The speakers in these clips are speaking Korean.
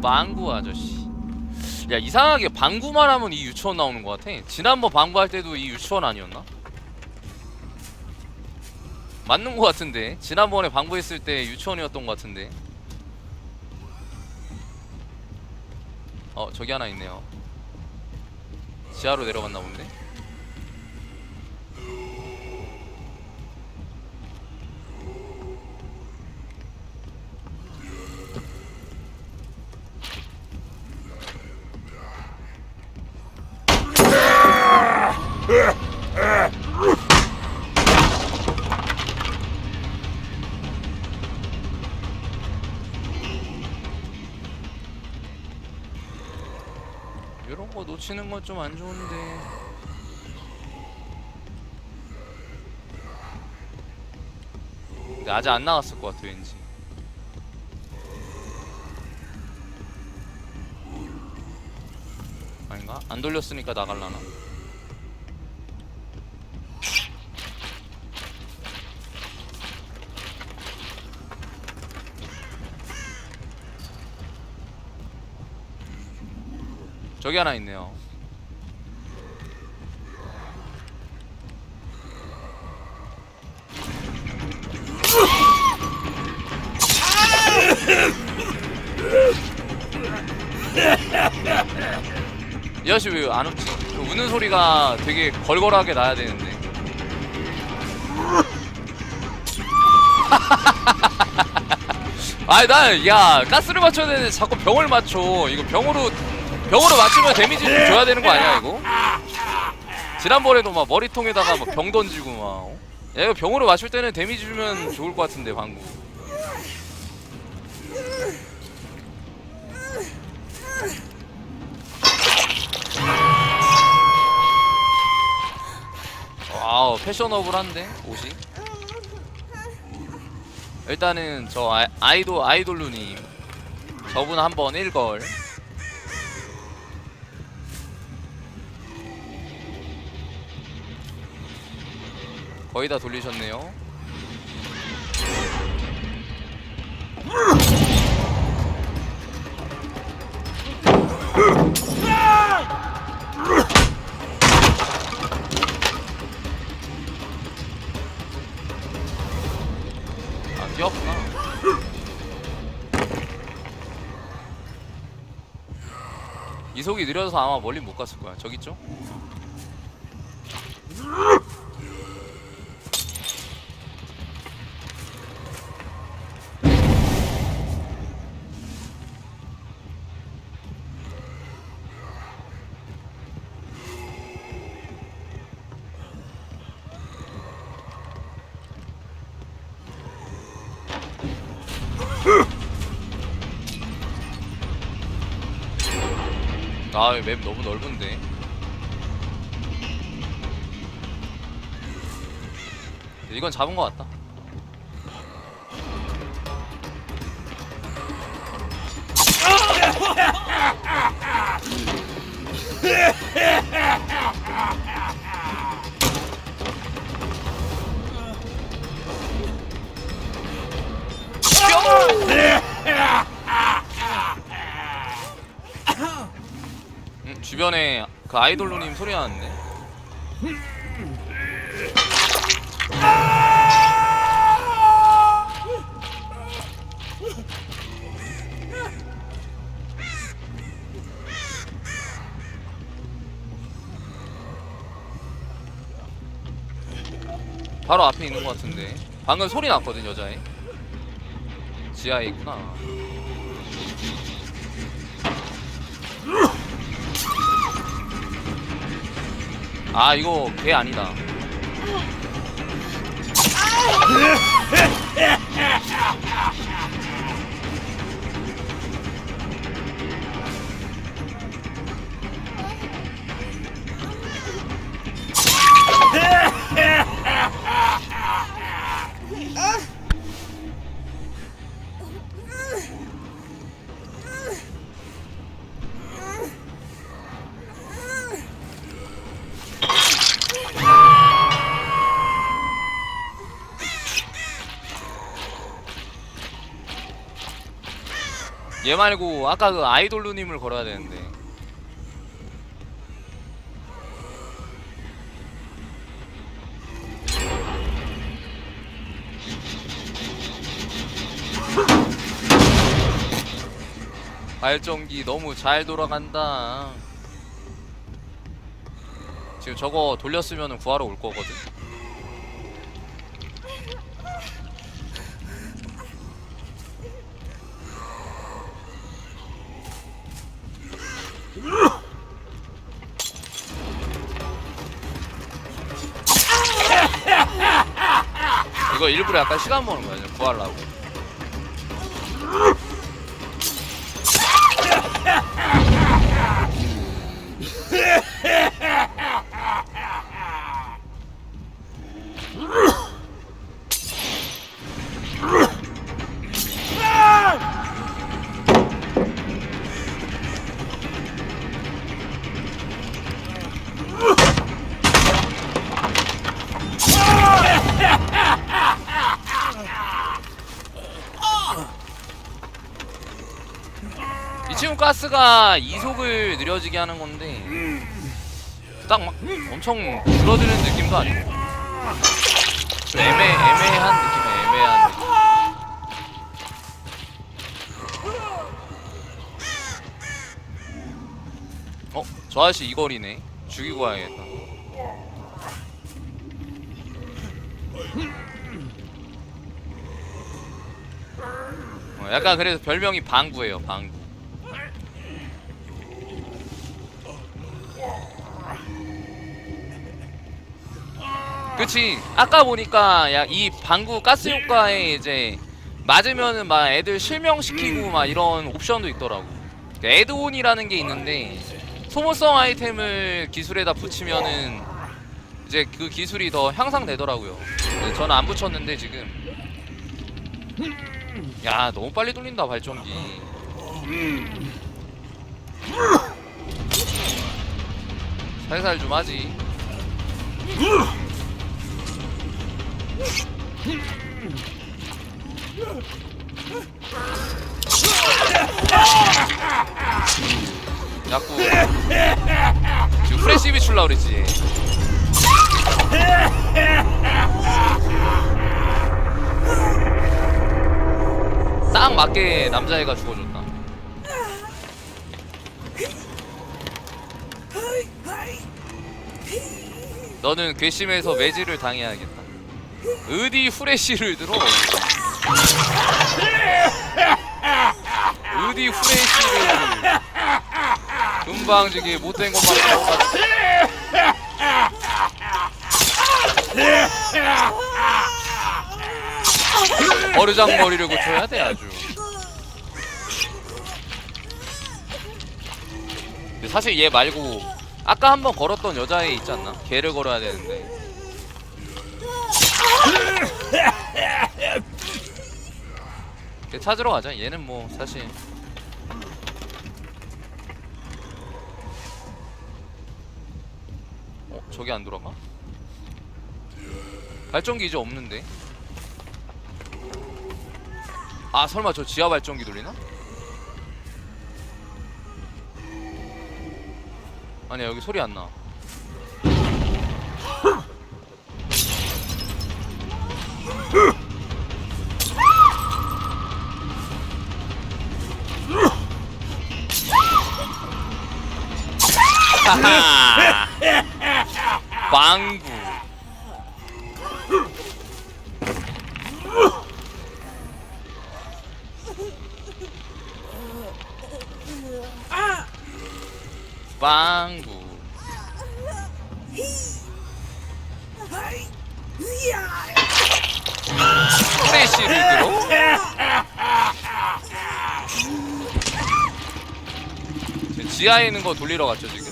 방구 아저씨. 야 이상하게 방구만 하면 이 유치원 나오는 것 같아. 지난번 방구할 때도 이 유치원 아니었나? 맞는 것 같은데. 지난번에 방구했을 때 유치원이었던 것 같은데. 어 저기 하나 있네요. 지하로 내려갔나 본데. 이런 거 놓치는 건 좀 안 좋은데. 근데 아직 안 나갔을 것 같아 왠지. 아닌가? 안 돌렸으니까 나갈라나? 저기 하나 있네요. 이 아저씨 왜안 웃지? 그 우는 소리가 되게 걸걸하게 나야 되는데. 아니 나야 가스를 맞춰야 되는데 자꾸 병을 맞춰. 이거 병으로 병으로 맞추면 데미지 좀 줘야 되는 거 아니야 이거? 지난번에도 막 머리통에다가 막 병 던지고 막. 어? 야 이거 병으로 맞출 때는 데미지 주면 좋을 것 같은데 방구. 와우 패셔너블한데 옷이. 일단은 저 아, 아이돌 아이돌 루님 저분 한번 일걸. 거의 다 돌리셨네요. 아, 뛰었구나. 이속이 느려서 아마 멀리 못 갔을 거야. 저기 있죠? 아, 이맵 너무 넓은데. 이건 잡은 것 같다. 주변에 그 아이돌로님 소리 나는데. 바로 앞에 있는 것 같은데. 방금 소리 났거든 여자애. 지하에 있구나. 아 이거 걔 아니다. 얘 말고 아까 그 아이돌루님을 걸어야 되는데. 발전기 너무 잘 돌아간다. 지금 저거 돌렸으면 구하러 올 거거든 이거 일부러 약간 시간 버는 거야 지금 구하려고 가스가 이속을 느려지게 하는 건데 딱 막 엄청 줄어드는 느낌도 아니고 좀 애매 애매한 느낌이야 애매한 느낌. 어? 저 아저씨 이거리네 죽이고 와야겠다 어, 약간 그래서 별명이 방구예요 방구 그치. 아까 보니까 야 이 방구 가스 효과에 이제 맞으면은 막 애들 실명시키고 막 이런 옵션도 있더라고. 그 애드온이라는 게 있는데 소모성 아이템을 기술에다 붙이면은 이제 그 기술이 더 향상되더라고요. 저는 안 붙였는데 지금. 야 너무 빨리 돌린다 발전기. 살살 좀 하지 자꾸 지금 프레시 비출라 그랬지. 딱 맞게 남자애가 죽어줬다. 너는 괘씸해서 매질을 당해야겠다 어디 후레쉬를 들어? 어디 후레쉬를 금방지게 못된 것만 먹어가지고 버르장 머리를 고쳐야 돼 아주. 근데 사실 얘 말고 아까 한번 걸었던 여자애 있지 않나? 걔를 걸어야 되는데 걔 찾으러 가자 얘는 뭐 사실 어? 저기 안 돌아가? 발전기 이제 없는데 아 설마 저 지하 발전기 돌리나? 아니야 여기 소리 안 나. 하하. 방구. 프레쉬를 들어? 지금 지하에 있는 거 돌리러 갔죠 지금?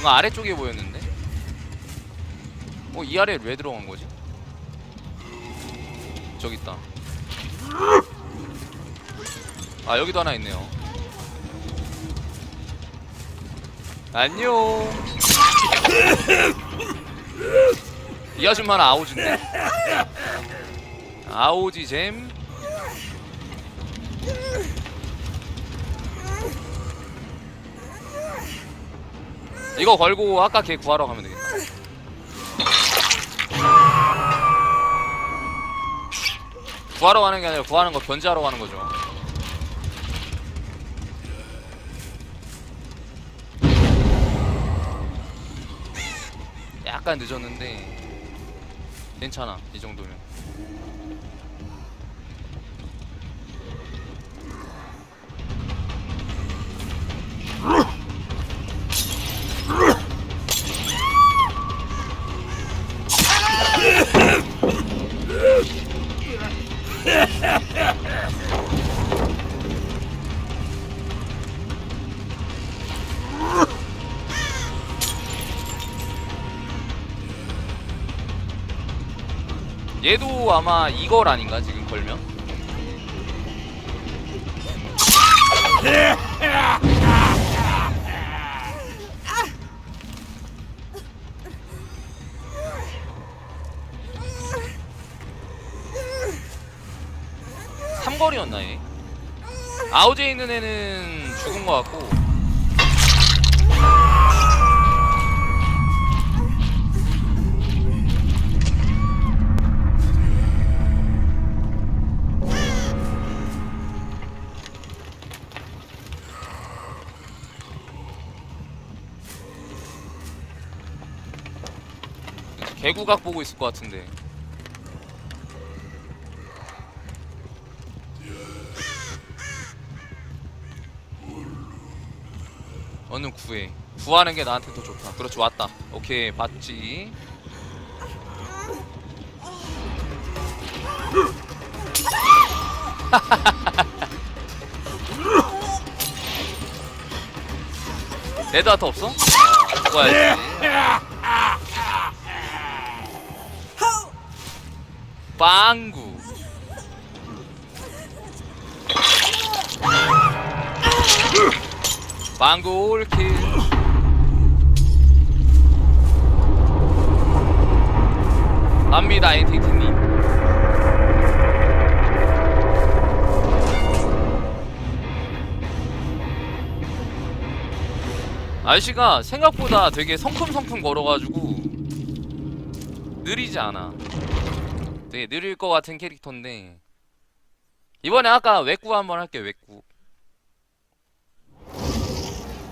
방금 아래쪽에 보였는데? 어 이 아래에 왜 들어간 거지? 저기 있다 아 여기도 하나 있네요 안녕. 이 아줌마는 아오지인데. 아오지 잼. 이거 걸고 아까 걔 구하러 가면 되겠다. 구하러 가는 게 아니라 구하는 거 견제하러 가는 거죠. 약간 늦었는데 괜찮아 이 정도면 얘도 아마 이걸 아닌가 지금 걸면? 삼거리였나 얘? 아우제 있는 애는 죽은 것 같고 개구각 보고 있을 것 같은데. 어느 구해 구하는 게 나한테 더 좋다. 그렇지 왔다. 오케이 봤지. 레드하트 없어? 아, 죽어야지 빵구. 빵구 올킬. 갑니다 엔티티님. 아저씨가 생각보다 되게 성큼성큼 걸어가지고 느리지 않아 되게 느릴 것 같은 캐릭터인데. 이번에 아까 외구 한번 할게요 외구